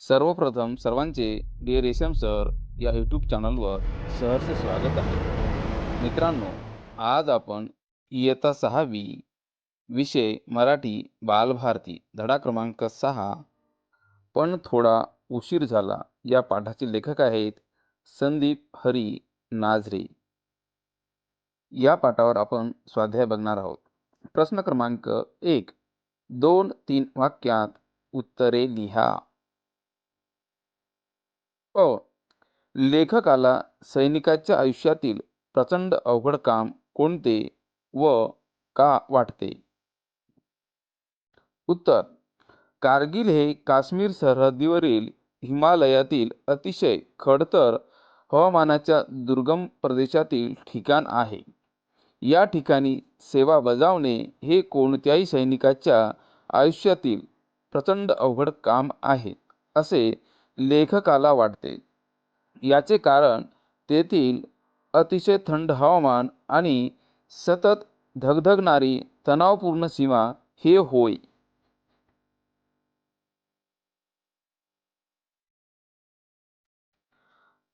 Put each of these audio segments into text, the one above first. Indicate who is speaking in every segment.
Speaker 1: सर्वप्रथम सर्वांचे डिअर रेशम एम सर या यूट्यूब चॅनलवर सहर्ष स्वागत आहे. मित्रांनो आज आपण इयत्ता सहावी विषय मराठी बालभारती धडा क्रमांक सहा. पण थोडा उशीर झाला या पाठाचे लेखक आहेत संदीप हरी नाझरे. या पाठावर आपण स्वाध्याय बघणार आहोत. प्रश्न क्रमांक एक दोन तीन वाक्यात उत्तरे लिहा. अ लेखकाला सैनिकाच्या आयुष्यातील प्रचंड अवघड काम कोणते व का वाटते? उत्तर कारगिल हे काश्मीर सरहद्दीवरील हिमालयातील अतिशय खडतर हवामानाच्या दुर्गम प्रदेशातील ठिकाण आहे. या ठिकाणी सेवा बजावणे हे कोणत्याही सैनिकाच्या आयुष्यातील प्रचंड अवघड काम आहे असे लेखकाला वाटते. याचे कारण तेथील अतिशय थंड हवामान आणि सतत धगधगणारी तणावपूर्ण सीमा हे होय.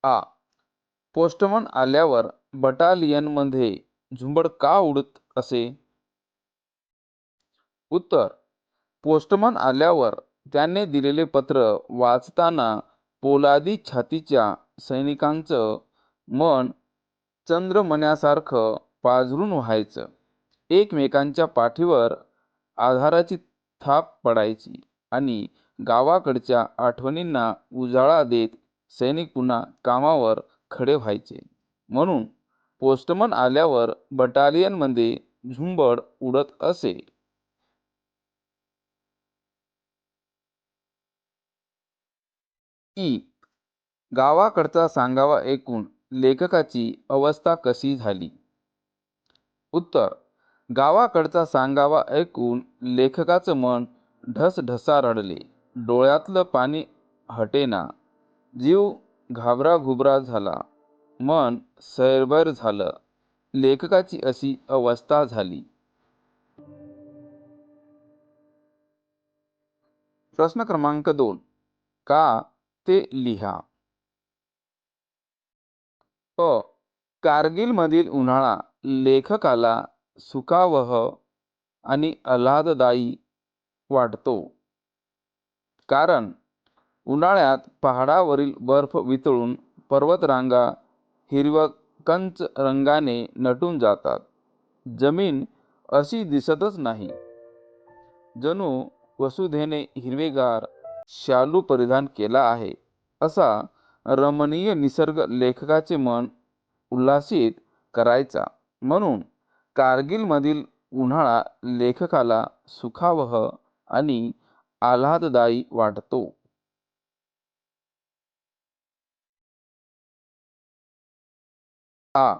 Speaker 1: आ. पोस्टमन आल्यावर बटालियनमध्ये झुंबड का उडत असे? उत्तर. पोस्टमन आल्यावर त्याने दिलेले पत्र वाचताना पोलादी छातीच्या सैनिकांचं मन चंद्रमण्यासारखं पाझरून व्हायचं. एकमेकांच्या पाठीवर आधाराची थाप पडायची आणि गावाकडच्या आठवणींना उजाळा देत सैनिक पुन्हा कामावर खडे व्हायचे. म्हणून पोस्टमन आल्यावर बटालियनमध्ये झुंबड उडत असे. ई गावाकडचा सांगावा ऐकून लेखकाची अवस्था कशी झाली? उत्तर गावाकडचा सांगावा ऐकून लेखकाचं मन ढसढसा रडले. डोळ्यातलं पाणी हटेना. जीव घाबराघुबरा झाला. मन सैरभैर झालं. लेखकाची अशी अवस्था झाली. प्रश्न क्रमांक दोन. का ते लिहा. अ. कारगिलमधील उन्हाळा लेखकाला सुखावह आणि आल्हाददायी वाटतो. कारण उन्हाळ्यात पहाडावरील बर्फ वितळून पर्वतरांगा हिरवकंच कंच रंगाने नटून जातात. जमीन अशी दिसतच नाही. जणू वसुधेने हिरवेगार शालू परिधान केला आहे. असा रमणीय निसर्ग लेखकाचे मन उल्हासित करायचा. म्हणून कारगिलमधील उन्हाळा लेखकाला सुखावह आणि आल्हाददायी वाटतो. आ.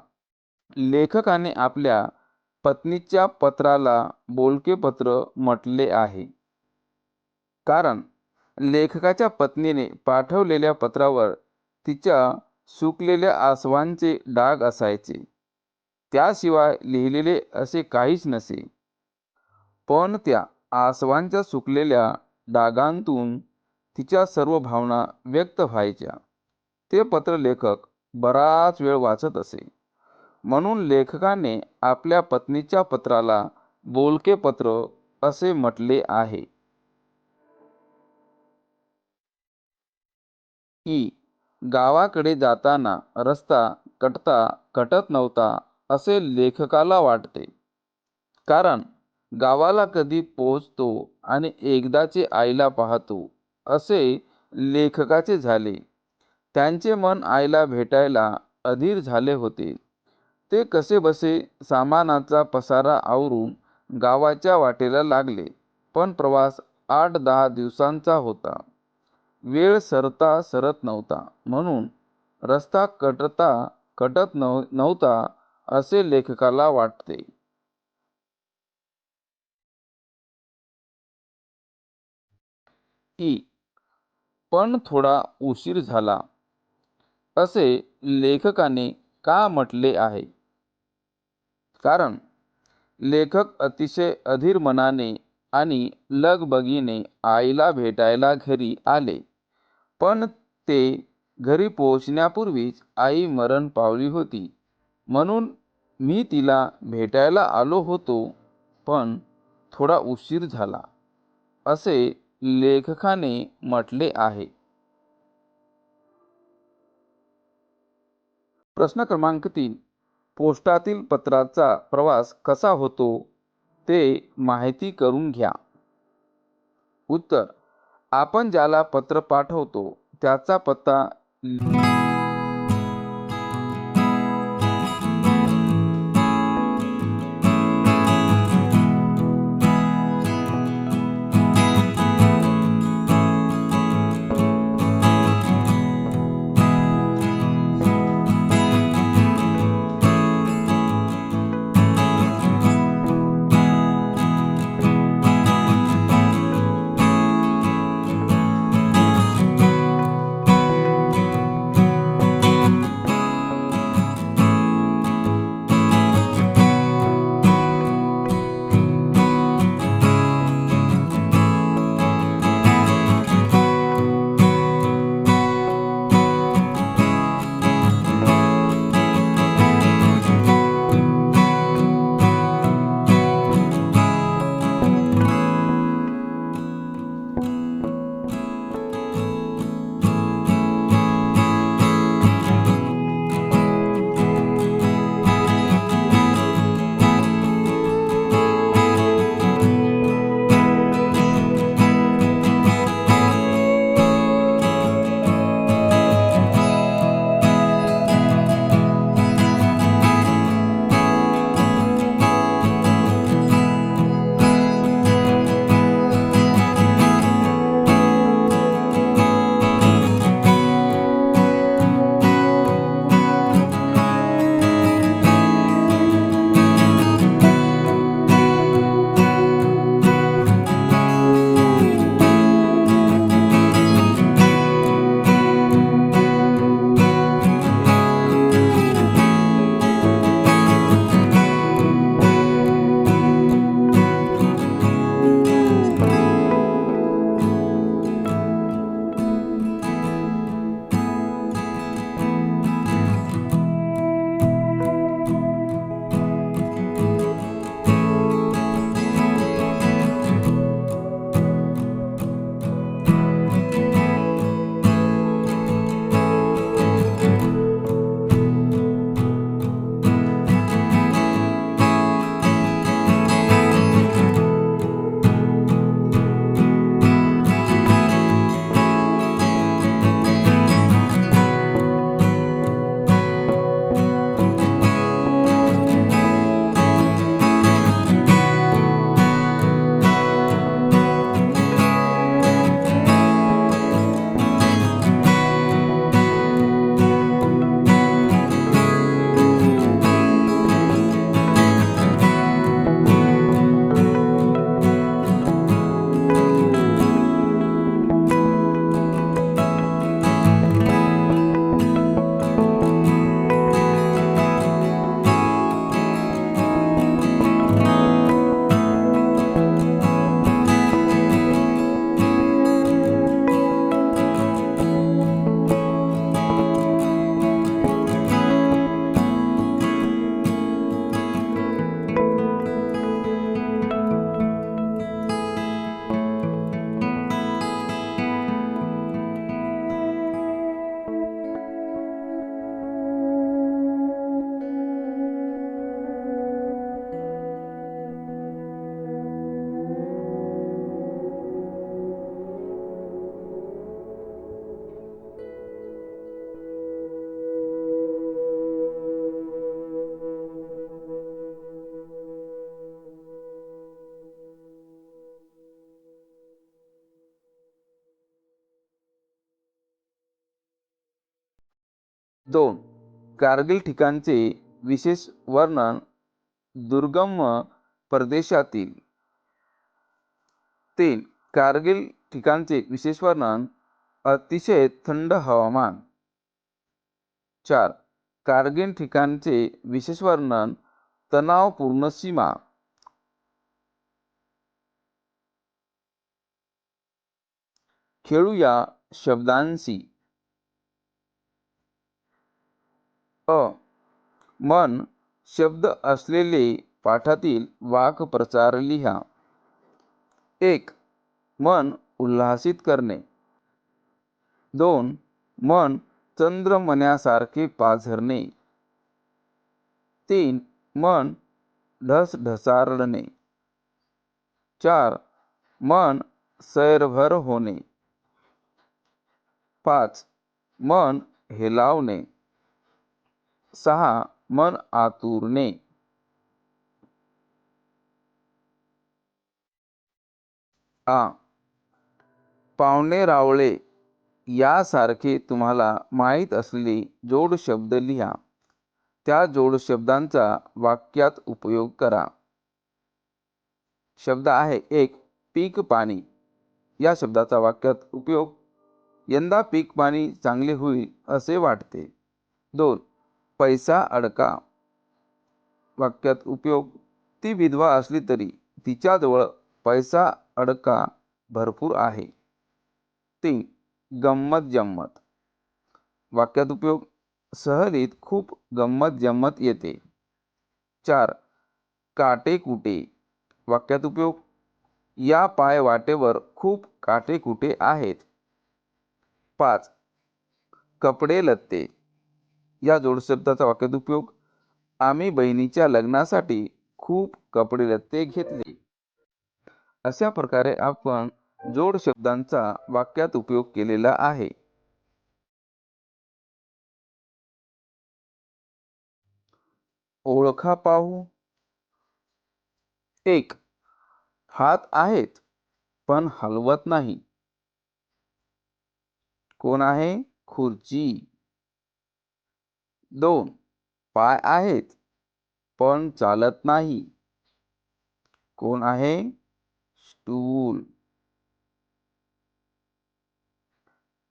Speaker 1: लेखकाने आपल्या पत्नीच्या पत्राला बोलके पत्र म्हटले आहे. कारण लेखकाच्या पत्नीने पाठवलेल्या पत्रावर तिच्या सुकलेल्या आसवांचे डाग असायचे. त्याशिवाय लिहिलेले असे काहीच नसे. पण त्या आसवांच्या सुकलेल्या डागांतून तिच्या सर्व भावना व्यक्त व्हायच्या. ते पत्र लेखक बराच वेळ वाचत असे. म्हणून लेखकाने आपल्या पत्नीच्या पत्राला बोलके पत्र असे म्हटले आहे. ई गावाकडे जाताना रस्ता कटता कटत नव्हता असे लेखकाला वाटते. कारण गावाला कधी पोहोचतो आणि एकदाचे आईला पाहतो असे लेखकाचे झाले. त्यांचे मन आईला भेटायला अधीर झाले होते. ते कसेबसे सामानाचा पसारा आवरून गावाच्या वाटेला लागले. पण प्रवास आठ दहा दिवसांचा होता. वेळ सरता सरत नव्हता. म्हणून रस्ता कटता कटत नव नव्हता असे लेखकाला वाटते. ई. पण थोडा उशीर झाला. असे लेखकाने का म्हटले आहे? कारण लेखक अतिशय अधीर मनाने आणि लगबगीने आईला भेटायला घरी आले. पण ते घरी पोहोचण्यापूर्वीच आई मरण पावली होती. म्हणून मी तिला भेटायला आलो होतो पण थोडा उशीर झाला, असे लेखकाने म्हटले आहे. प्रश्न क्रमांक तीन. पोस्टातील पत्राचा प्रवास कसा होतो ते माहिती करून घ्या. उत्तर आपण ज्याला पत्र पाठवतो त्याचा पत्ता दोन. कारगिल ठिकाणचे विशेष वर्णन दुर्गम प्रदेशातील. तीन. कारगिल ठिकाणचे विशेष वर्णन अतिशय थंड हवामान. चार. कारगिल ठिकाणचे विशेष वर्णन तणावपूर्ण सीमा. खेळूया शब्दांशी. अ. मन शब्द असलेले पाठातील वाक्प्रचार लिहा. एक. मन उल्हासित करणे. दोन. मन चंद्रमण्यासारखे पाझरणे तीन. मन ढसढसारणे चार. मन सैरभर होणे. पाच. मन हेलावणे. सहा मन आतुरणे. आ. पावणे रावळे यासारखे तुम्हाला माहीत असलेले जोडशब्द लिहा. त्या जोड शब्दांचा वाक्यात उपयोग करा. शब्द आहे एक पीक पाणी. या शब्दाचा वाक्यात उपयोग. यंदा पीक पाणी चांगले होईल असे वाटते. दोन पैसा अडका. वाक्यात उपयोग. ती विधवा असली तरी तिच्याजवळ पैसा अडका भरपूर आहे. ती गंमत जम्मत वाक्यात उपयोग. सहलीत खूप गंमत जम्मत येते. चार. काटेकुटे. वाक्यात उपयोग. या पाय वाटेवर खूप काटेकुटे आहेत. पाच. कपडे लत्ते. या जोडशब्दाचा वाक्यात उपयोग. आम्ही बहिणीच्या लग्नासाठी खूप कपडे लत्ते घेतले. अशा प्रकारे आपण जोडशब्दांचा वाक्यात उपयोग केलेला आहे. ओळखा पाहू. एक हात आहेत पण हलवत नाही. कोण आहे? खुर्ची. दोन पाय आहेत, पण चालत नाही. कोण आहे? स्टूल.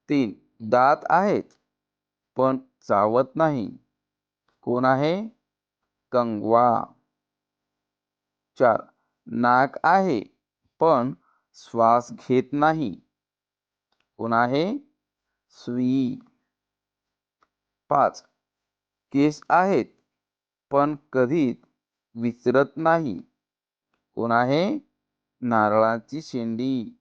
Speaker 1: तीन दात आहेत, पण चावत नाही. कोण आहे? कंगवा. चार नाक आहे, पण श्वास घेत नाही. कोण आहे? सुई पाच केस आहेत पण कधीच विसरत नाही. कोण आहे? नारळाची शेंडी.